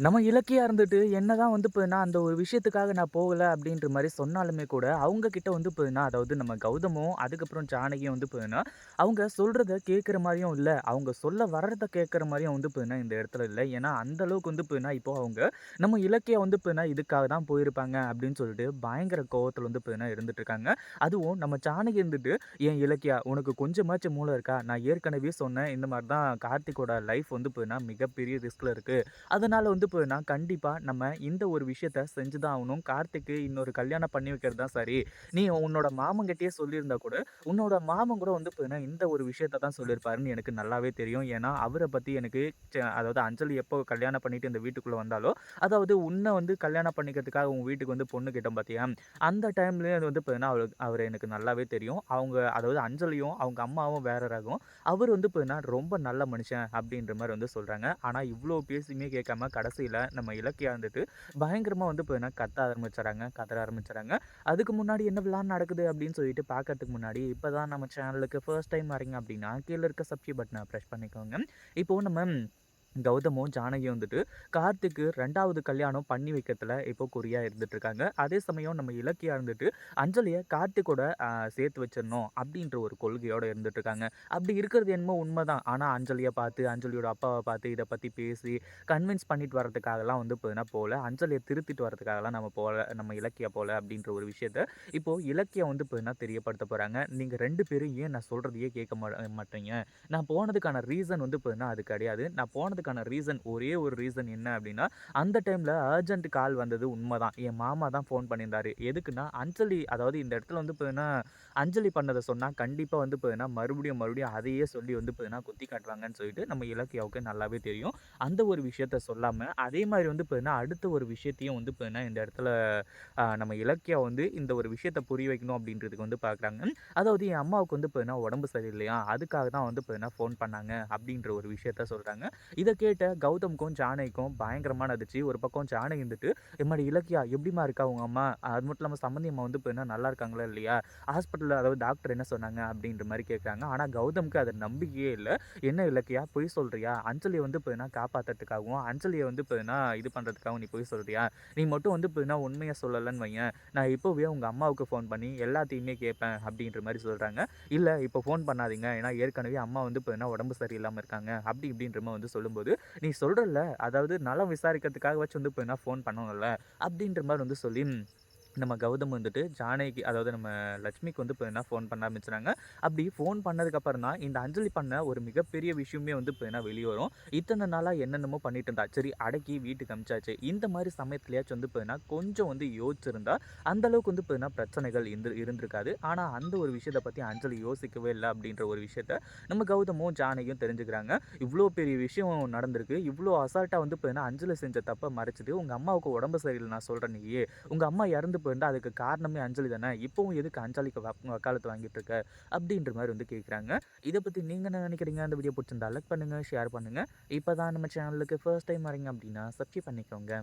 நம்ம இலக்கியாக இருந்துட்டு என்ன தான் வந்து பார்த்தீங்கன்னா, அந்த ஒரு விஷயத்துக்காக நான் போகலை அப்படின்ற மாதிரி சொன்னாலுமே கூட, அவங்க கிட்ட வந்து போதுன்னா அதாவது நம்ம கௌதமும், அதுக்கப்புறம் ஜானகியும் வந்து போதுன்னா அவங்க சொல்கிறத கேட்குற மாதிரியும் இல்லை அவங்க சொல்ல வர்றத கேட்குற மாதிரியும் வந்து போதுன்னா இந்த இடத்துல இல்லை ஏன்னா, அந்த அளவுக்கு வந்து போதுன்னா இப்போ அவங்க நம்ம இலக்கியா வந்து போதுன்னா இதுக்காக தான் போயிருப்பாங்க அப்படின்னு சொல்லிட்டு பயங்கர கோவத்தில் வந்து போதுன்னா இருந்துட்டு இருக்காங்க. அதுவும் நம்ம ஜானகி இருந்துட்டு, என் இலக்கியா உனக்கு கொஞ்சமாச்சும் மூளை இருக்கா? நான் ஏற்கனவே சொன்னேன். இந்த மாதிரி தான் கார்த்திகோட லைஃப் வந்து போதுன்னா மிகப்பெரிய ரிஸ்கில் இருக்குது அதனால் வந்து பார்த்தீங்கன்னா, கண்டிப்பாக நம்ம இந்த ஒரு விஷயத்த செஞ்சு தான் ஆகணும். கார்த்திக்கு இன்னொரு கல்யாணம் பண்ணி வைக்கிறது தான் சரி. நீ உன்னோட மாமன்கிட்டயே சொல்லியிருந்தா கூட, உன்னோட மாமன் கூட வந்து பார்த்தீங்கன்னா, இந்த ஒரு விஷயத்த தான் சொல்லியிருப்பாருன்னு எனக்கு நல்லாவே தெரியும். ஏன்னா, அவரை பற்றி எனக்கு ச அதாவது அஞ்சலி எப்போ கல்யாணம் பண்ணிட்டு இந்த வீட்டுக்குள்ளே வந்தாலோ, அதாவது உன்னை வந்து கல்யாணம் பண்ணிக்கிறதுக்காக உங்கள் வீட்டுக்கு வந்து பொண்ணு கிட்ட பார்த்தியா? அந்த டைம்லேயே அது வந்து பார்த்தீங்கன்னா, அவருக்கு அவர் எனக்கு நல்லாவே தெரியும். அவங்க அதாவது அஞ்சலியும், அவங்க அம்மாவும் வேற ரகம். அவர் வந்து பார்த்தீங்கன்னா, ரொம்ப நல்ல மனுஷன் அப்படின்ற மாதிரி வந்து சொல்கிறாங்க ஆனால் இவ்வளோ பேசியுமே கேட்காம கடைசியில் நம்ம இலக்கியா வந்துட்டு பயங்கரமாக வந்து பார்த்தீங்கன்னா, கத்த ஆரம்பிச்சிடறாங்க கதற ஆரம்பிச்சிடறாங்க அதுக்கு முன்னாடி என்ன விழான் நடக்குது அப்படின்னு சொல்லிட்டு பார்க்கறதுக்கு முன்னாடி, இப்போ தான் நம்ம சேனலுக்கு ஃபர்ஸ்ட் டைம் வரீங்க அப்படின்னா, கீழே இருக்க சப்ஸ்கிரைப் பட்டனை ப்ரெஸ் பண்ணிக்கோங்க. இப்போது நம்ம கௌதமும், ஜானகியும் வந்துட்டு கார்த்திக்கு ரெண்டாவது கல்யாணம் பண்ணி வைக்கிறதுல இப்போ குறியாக இருந்துட்டுருக்காங்க. அதே சமயம் நம்ம இலக்கியா இருந்துட்டு அஞ்சலியை கார்த்திக்கோட சேர்த்து வச்சிடணும் அப்படின்ற ஒரு கொள்கையோடு இருந்துகிட்ருக்காங்க அப்படி இருக்கிறது என்னமோ உண்மதான். ஆனால் அஞ்சலியை பார்த்து, அஞ்சலியோட அப்பாவை பார்த்து இதை பற்றி பேசி கன்வின்ஸ் பண்ணிட்டு வரதுக்காகலாம் வந்து பார்த்தீங்கன்னா போகல. அஞ்சலியை திருத்திட்டு வரதுக்காகலாம் நம்ம போகல நம்ம இலக்கியா போகல அப்படின்ற ஒரு விஷயத்த இப்போது இலக்கியம் வந்து பார்த்தீங்கன்னா தெரியப்படுத்த போகிறாங்க நீங்கள் ரெண்டு பேரும் ஏன் நான் சொல்கிறதையே கேட்க மாட்டீங்க? நான் போனதுக்கான ரீசன் வந்து பார்த்தீங்கன்னா அது கிடையாது. நான் போனது போனதுக்கான ரீசன் ஒரே ஒரு ரீசன் என்ன அப்படின்னா, அந்த டைம்ல அர்ஜென்ட் கால் வந்தது உண்மதான். என் மாமா தான் ஃபோன் பண்ணியிருந்தாரு. எதுக்குன்னா, அஞ்சலி அதாவது இந்த இடத்துல வந்து பார்த்தீங்கன்னா, அஞ்சலி பண்ணதை சொன்னா கண்டிப்பாக வந்து பார்த்தீங்கன்னா, மறுபடியும் மறுபடியும் அதையே சொல்லி வந்து பார்த்தீங்கன்னா குத்தி காட்டுவாங்கன்னு சொல்லிட்டு நம்ம இலக்கியாவுக்கு நல்லாவே தெரியும். அந்த ஒரு விஷயத்த சொல்லாம, அதே மாதிரி வந்து பார்த்தீங்கன்னா, அடுத்த ஒரு விஷயத்தையும் வந்து பார்த்தீங்கன்னா, இந்த இடத்துல நம்ம இலக்கியா வந்து இந்த ஒரு விஷயத்தை புரிய வைக்கணும் அப்படின்றதுக்கு வந்து பார்க்குறாங்க. அதாவது என் அம்மாவுக்கு வந்து பார்த்தீங்கன்னா உடம்பு சரியில்லையா அதுக்காக தான் வந்து பார்த்தீங்கன்னா ஃபோன் பண்ணாங்க அப்படின்ற ஒரு விஷயத்த சொல்றாங்க. இத கேட்ட கௌதம்க்கும், ஜானைக்கும் பயங்கரமான அதிர்ச்சி. ஒரு பக்கம் ஜானை இருந்துட்டு, என்னோட இலக்கியா எப்படிம்மா இருக்கா உங்க அம்மா? அது மட்டும் இல்லாமல் சம்மந்தி அம்மா வந்து என்ன நல்லா இருக்காங்களா இல்லையா? ஹாஸ்பிட்டலில் அதாவது டாக்டர் என்ன சொன்னாங்க?" அப்படின்ற மாதிரி கேட்குறாங்க. ஆனால் கௌதம்க்கு அது நம்பிக்கையே இல்லை "என்ன இலக்கியா பொய் சொல்றியா? அஞ்சலியை வந்து இப்போ என்ன காப்பாற்றுறதுக்காகவும் அஞ்சலியை வந்து இப்போ என்ன இது பண்ணுறதுக்காகவும் நீ பொய் சொல்றியா? நீ மட்டும் வந்து இப்போ என்ன உண்மையாக சொல்லலன்னு வையேன், நான் இப்போவே உங்க அம்மாவுக்கு ஃபோன் பண்ணி எல்லாத்தையுமே கேட்பேன்." அப்படின்ற மாதிரி சொல்கிறாங்க இல்லை இப்போ ஃபோன் பண்ணாதீங்க. ஏன்னா ஏற்கனவே அம்மா வந்து இப்போ என்ன உடம்பு சரியில்லாமல் இருக்காங்க." அப்படி இப்படின்ற மாதிரி வந்து சொல்லும்போது, "நீ சொல்றல்ல, அதாவது நலம் விசாரிக்கிறதுக்காக வச்சு வந்து பார்த்தீங்கன்னா ஃபோன் பண்ணணும்ல." அப்படின்ற மாதிரி வந்து சொல்லி நம்ம கௌதம் வந்துட்டு ஜானகி அதாவது நம்ம லட்சுமிக்கு வந்து என்ன ஃபோன் பண்ண ஆரம்பிச்சுறாங்க. அப்படி ஃபோன் பண்ணதுக்கப்புறம் தான் இந்த அஞ்சலி பண்ண ஒரு மிகப்பெரிய விஷயமே வந்து இப்போ என்ன வெளியே வரும். இத்தனை நாளாக என்னென்னமோ பண்ணிட்டு இருந்தா. சரி அடக்கி வீட்டுக்கு அமிச்சாச்சு இந்த மாதிரி சமயத்துலையாச்சும் வந்து இப்போ கொஞ்சம் வந்து யோசிச்சிருந்தா, அந்த அளவுக்கு வந்து இப்போ பிரச்சனைகள் இருந்து இருந்திருக்காது. ஆனால் அந்த ஒரு விஷயத்த பற்றி அஞ்சலி யோசிக்கவே இல்லை அப்படின்ற ஒரு விஷயத்த நம்ம கௌதமும், ஜானகியும் தெரிஞ்சுக்கிறாங்க. இவ்வளோ பெரிய விஷயம் நடந்திருக்கு. இவ்வளோ அசால்ட்டாக வந்து இப்போ அஞ்சலி செஞ்ச தப்பை மறைச்சிட்டு உங்கள் அம்மாவுக்கு உடம்பு சரியில்லை நான் சொல்கிறேன் நீயி. உங்கள் அம்மா இறந்து போயிருந்தால் அதுக்கு காரணமே அஞ்சலி தானே. இப்போவும் எதுக்கு அஞ்சலிக்கு வக் வக்காலத்து வாங்கிட்டு இருக்க?" அப்படின்ற மாதிரி வந்து கேட்குறாங்க. இதை பற்றி நீங்க என்ன நினைக்கிறீங்க? அந்த வீடியோ பிடிச்சிருந்தா லைக் பண்ணுங்க, ஷேர் பண்ணுங்க. இப்போ தான் நம்ம சேனலுக்கு ஃபர்ஸ்ட் டைம் வரீங்க அப்படின்னா சப்ஸ்கிரைப் பண்ணிக்கோங்க.